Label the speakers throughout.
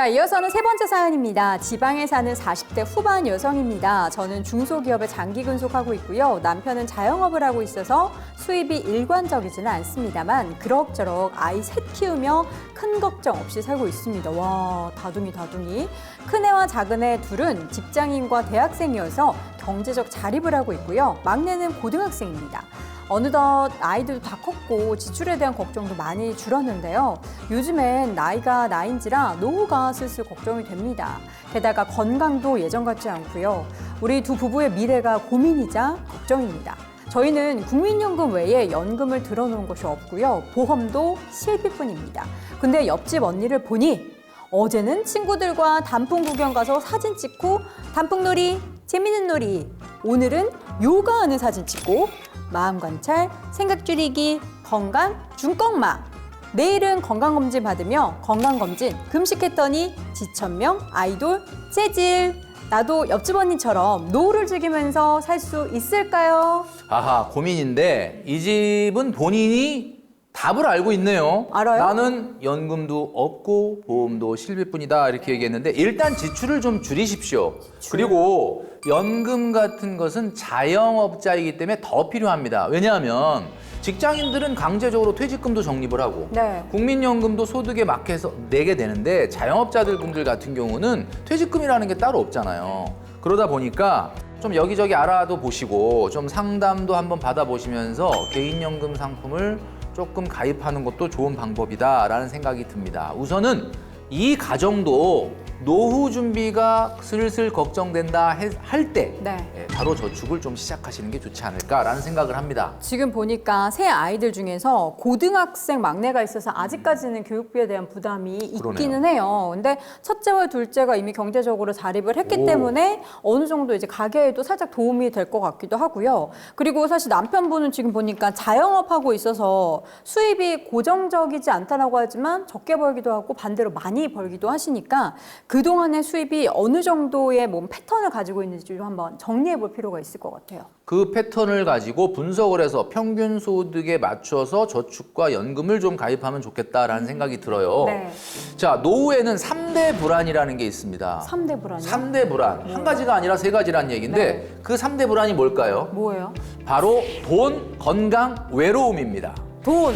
Speaker 1: 자, 이어서는 세 번째 사연입니다. 지방에 사는 40대 후반 여성입니다. 저는 중소기업에 장기 근속하고 있고요. 남편은 자영업을 하고 있어서 수입이 일관적이지는 않습니다만 그럭저럭 아이 셋 키우며 큰 걱정 없이 살고 있습니다. 와, 다둥이 다둥이. 큰애와 작은애 둘은 직장인과 대학생이어서 경제적 자립을 하고 있고요. 막내는 고등학생입니다. 어느덧 아이들도 다 컸고 지출에 대한 걱정도 많이 줄었는데요. 요즘엔 나이가 나인지라 노후가 슬슬 걱정이 됩니다. 게다가 건강도 예전 같지 않고요. 우리 두 부부의 미래가 고민이자 걱정입니다. 저희는 국민연금 외에 연금을 들어놓은 것이 없고요. 보험도 실비뿐입니다. 근데 옆집 언니를 보니 어제는 친구들과 단풍 구경 가서 사진 찍고 단풍놀이, 재밌는 놀이. 오늘은 요가하는 사진 찍고 마음 관찰, 생각 줄이기, 건강, 중꺾마. 내일은 건강검진 받으며 건강검진, 금식했더니 지천명, 아이돌, 재질. 나도 옆집 언니처럼 노후를 즐기면서 살 수 있을까요?
Speaker 2: 아하 고민인데 이 집은 본인이 답을 알고 있네요.
Speaker 1: 알아요?
Speaker 2: 나는 연금도 없고 보험도 실비뿐이다 이렇게 얘기했는데 일단 지출을 좀 줄이십시오. 그리고 연금 같은 것은 자영업자이기 때문에 더 필요합니다. 왜냐하면 직장인들은 강제적으로 퇴직금도 적립을 하고
Speaker 1: 네.
Speaker 2: 국민연금도 소득에 맞게서 내게 되는데 자영업자들 분들 같은 경우는 퇴직금이라는 게 따로 없잖아요. 그러다 보니까 좀 여기저기 알아도 보시고 좀 상담도 한번 받아보시면서 개인연금 상품을 조금 가입하는 것도 좋은 방법이다라는 생각이 듭니다. 우선은 이 가정도 노후 준비가 슬슬 걱정된다 할 때
Speaker 1: 네.
Speaker 2: 바로 저축을 좀 시작하시는 게 좋지 않을까라는 생각을 합니다.
Speaker 1: 지금 보니까 새 아이들 중에서 고등학생 막내가 있어서 아직까지는 교육비에 대한 부담이 있기는
Speaker 2: 그러네요.
Speaker 1: 해요. 근데 첫째와 둘째가 이미 경제적으로 자립을 했기
Speaker 2: 오.
Speaker 1: 때문에 어느 정도 이제 가계에도 살짝 도움이 될 것 같기도 하고요. 그리고 사실 남편분은 지금 보니까 자영업하고 있어서 수입이 고정적이지 않다라고 하지만 적게 벌기도 하고 반대로 많이 벌기도 하시니까 그동안의 수입이 어느 정도의 몸 패턴을 가지고 있는지 좀 한번 정리해 볼 필요가 있을 것 같아요.
Speaker 2: 그 패턴을 가지고 분석을 해서 평균 소득에 맞춰서 저축과 연금을 좀 가입하면 좋겠다라는 생각이 들어요.
Speaker 1: 네.
Speaker 2: 자, 노후에는 삼대 불안이라는 게 있습니다.
Speaker 1: 삼대 불안이요?
Speaker 2: 삼대 불안. 한 가지가 아니라 세 가지란 얘기인데
Speaker 1: 네.
Speaker 2: 그삼대 불안이 뭘까요?
Speaker 1: 뭐예요?
Speaker 2: 바로 돈, 건강, 외로움입니다.
Speaker 1: 돈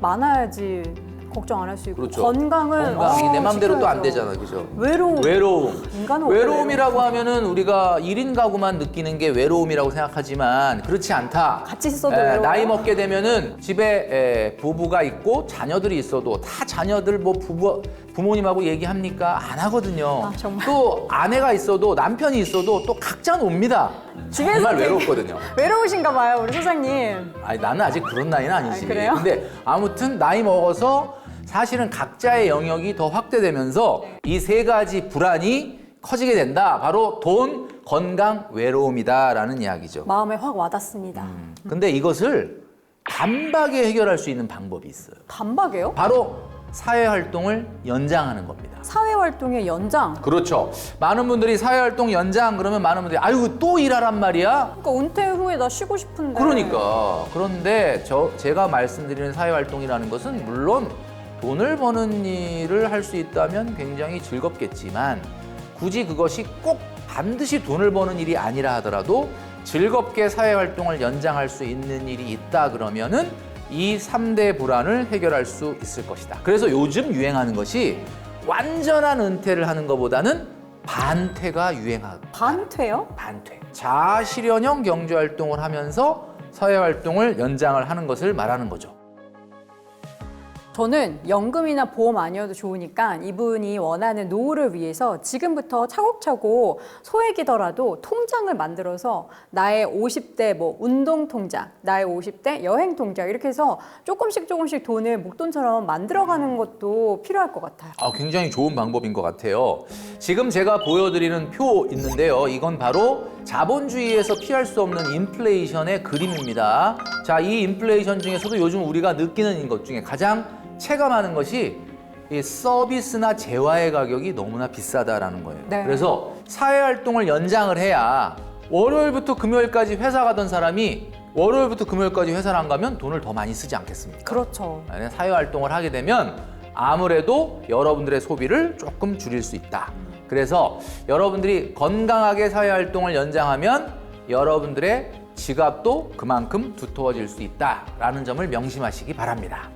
Speaker 1: 많아야지 걱정 안 할 수 있고
Speaker 2: 그렇죠.
Speaker 1: 건강은
Speaker 2: 건강이
Speaker 1: 어,
Speaker 2: 내 맘대로 또 안. 되잖아. 그죠?
Speaker 1: 외로움
Speaker 2: 외로움.
Speaker 1: 인간은
Speaker 2: 외로움이라고 하면은 우리가 일인 가구만 느끼는 게 외로움이라고 생각하지만 그렇지 않다.
Speaker 1: 같이 있어도
Speaker 2: 에,
Speaker 1: 외로워요?
Speaker 2: 나이 먹게 되면은 집에 에, 부부가 있고 자녀들이 있어도 다 자녀들 뭐 부부 부모님하고 얘기합니까? 안 하거든요.
Speaker 1: 아, 정말?
Speaker 2: 또 아내가 있어도 남편이 있어도 또 각자 놉니다.
Speaker 1: 집에서
Speaker 2: 정말
Speaker 1: 되게-
Speaker 2: 외롭거든요.
Speaker 1: 외로우신가 봐요 우리 소장님
Speaker 2: 아니 나는 아직 그런 나이는 아니지.
Speaker 1: 아, 그래요?
Speaker 2: 근데 아무튼 나이 먹어서 사실은 각자의 영역이 더 확대되면서 이 세 가지 불안이 커지게 된다. 바로 돈, 건강, 외로움이다라는 이야기죠.
Speaker 1: 마음에 확 와닿습니다
Speaker 2: 음. 근데 이것을 단박에 해결할 수 있는 방법이 있어요.
Speaker 1: 단박에요?
Speaker 2: 바로 사회 활동을 연장하는 겁니다.
Speaker 1: 사회 활동의 연장
Speaker 2: 그렇죠. 많은 분들이 사회 활동 연장 그러면 많은 분들이 아유 또 일하란 말이야.
Speaker 1: 그러니까 은퇴 후에 나 쉬고 싶은데
Speaker 2: 그러니까 그런데 저 제가 말씀드리는 사회 활동이라는 것은 물론 돈을 버는 일을 할 수 있다면 굉장히 즐겁겠지만 굳이 그것이 꼭 반드시 돈을 버는 일이 아니라 하더라도 즐겁게 사회 활동을 연장할 수 있는 일이 있다 그러면은 이 삼대 불안을 해결할 수 있을 것이다. 그래서 요즘 유행하는 것이 완전한 은퇴를 하는 것보다는 반퇴가 유행하고
Speaker 1: 반퇴요?
Speaker 2: 반퇴. 자아실현형 경제 활동을 하면서 사회 활동을 연장을 하는 것을 말하는 거죠.
Speaker 1: 저는 연금이나 보험 아니어도 좋으니까 이분이 원하는 노후를 위해서 지금부터 차곡차곡 소액이더라도 통장을 만들어서 나의 50대 뭐 운동 통장, 나의 50대 여행 통장 이렇게 해서 조금씩 조금씩 돈을 목돈처럼 만들어가는 것도 필요할 것 같아요.
Speaker 2: 아, 굉장히 좋은 방법인 것 같아요. 지금 제가 보여드리는 표 있는데요. 이건 바로 자본주의에서 피할 수 없는 인플레이션의 그림입니다. 자, 이 인플레이션 중에서도 요즘 우리가 느끼는 것 중에 가장 체감하는 것이 이 서비스나 재화의 가격이 너무나 비싸다라는 거예요.
Speaker 1: 네.
Speaker 2: 그래서 사회 활동을 연장을 해야 월요일부터 금요일까지 회사 가던 사람이 월요일부터 금요일까지 회사를 안 가면 돈을 더 많이 쓰지 않겠습니까?
Speaker 1: 그렇죠.
Speaker 2: 만약 사회 활동을 하게 되면 아무래도 여러분들의 소비를 조금 줄일 수 있다. 그래서 여러분들이 건강하게 사회 활동을 연장하면 여러분들의 지갑도 그만큼 두터워질 수 있다라는 점을 명심하시기 바랍니다.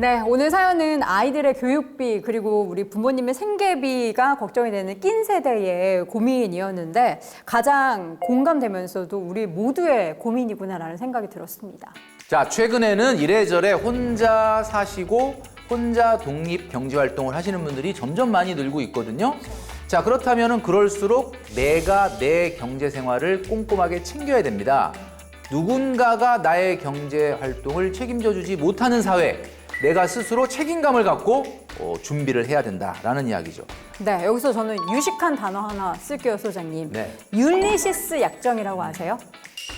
Speaker 1: 네, 오늘 사연은 아이들의 교육비 그리고 우리 부모님의 생계비가 걱정이 되는 낀 세대의 고민이었는데 가장 공감되면서도 우리 모두의 고민이구나라는 생각이 들었습니다.
Speaker 2: 자, 최근에는 이래저래 혼자 사시고 혼자 독립 경제 활동을 하시는 분들이 점점 많이 늘고 있거든요. 자, 그렇다면은 그럴수록 내가 내 경제 생활을 꼼꼼하게 챙겨야 됩니다. 누군가가 나의 경제 활동을 책임져 주지 못하는 사회, 내가 스스로 책임감을 갖고 어, 준비를 해야 된다라는 이야기죠.
Speaker 1: 네, 여기서 저는 유식한 단어 하나 쓸게요, 소장님.
Speaker 2: 네.
Speaker 1: 율리시스 약정이라고 아세요?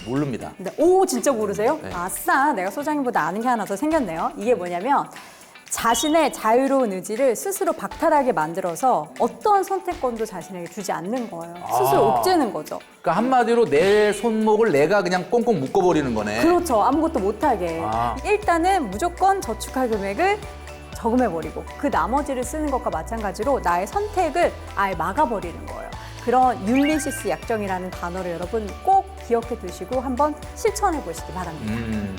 Speaker 2: 모릅니다.
Speaker 1: 네. 오, 진짜 모르세요?
Speaker 2: 네.
Speaker 1: 아싸, 내가 소장님보다 아는 게 하나 더 생겼네요. 이게 뭐냐면 자신의 자유로운 의지를 스스로 박탈하게 만들어서 어떤 선택권도 자신에게 주지 않는 거예요. 스스로
Speaker 2: 아.
Speaker 1: 옥죄는 거죠.
Speaker 2: 그러니까 한마디로 내 손목을 내가 그냥 꽁꽁 묶어버리는 거네.
Speaker 1: 그렇죠. 아무것도 못하게.
Speaker 2: 아.
Speaker 1: 일단은 무조건 저축할 금액을 저금해버리고 그 나머지를 쓰는 것과 마찬가지로 나의 선택을 아예 막아버리는 거예요. 그런 율리시스 약정이라는 단어를 여러분 꼭 기억해 두시고 한번 실천해 보시기 바랍니다.
Speaker 2: 음.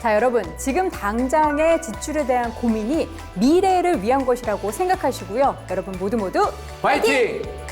Speaker 1: 자, 여러분, 지금 당장의 지출에 대한 고민이 미래를 위한 것이라고 생각하시고요. 여러분 모두 모두
Speaker 2: 화이팅!